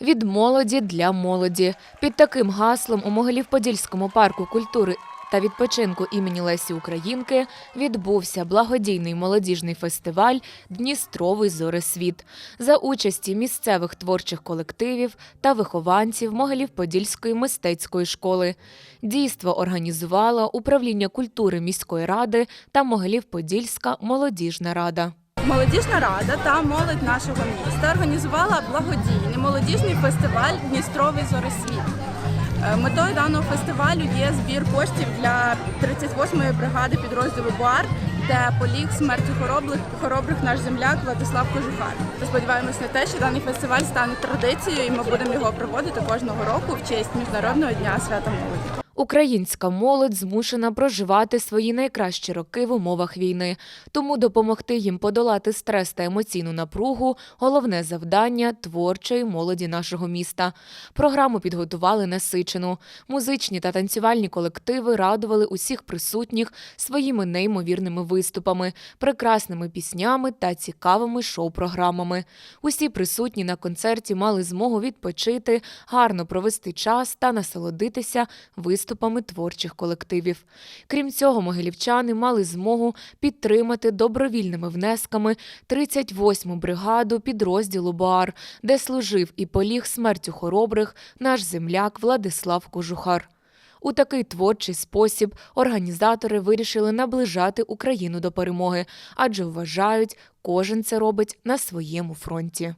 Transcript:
Від молоді для молоді. Під таким гаслом у Могилів-Подільському парку культури та відпочинку імені Лесі Українки відбувся благодійний молодіжний фестиваль Дністровий зоресвіт за участі місцевих творчих колективів та вихованців Могилів-Подільської мистецької школи. Дійство організувало управління культури міської ради та Могилів-Подільська молодіжна рада. Молодіжна рада та молодь нашого міста організувала благодійний молодіжний фестиваль Дністровий зоресвіт. Е, Метою даного фестивалю є збір коштів для 38-ї бригади підрозділу БУАР, де поліг смерті хоробрих, хоробрих наш земляк Владислав Кожухар. Ми Сподіваємось на те, що даний фестиваль стане традицією, і ми будемо його проводити кожного року в честь міжнародного дня свята молоді. Українська молодь змушена проживати свої найкращі роки в умовах війни, тому допомогти їм подолати стрес та емоційну напругу головне завдання творчої молоді нашого міста. Програму підготували насичену. Музичні та танцювальні колективи радували усіх присутніх своїми неймовірними виступами, прекрасними піснями та цікавими шоу-програмами. Усі присутні на концерті мали змогу відпочити, гарно провести час та насолодитися виступами творчих колективів. Крім цього, могилівчани мали змогу підтримати добровільними внесками 38-му бригаду підрозділу БАР, де служив і поліг смертю хоробрих наш земляк Владислав Кожухар. У такий творчий спосіб організатори вирішили наближати Україну до перемоги, адже вважають, кожен це робить на своєму фронті.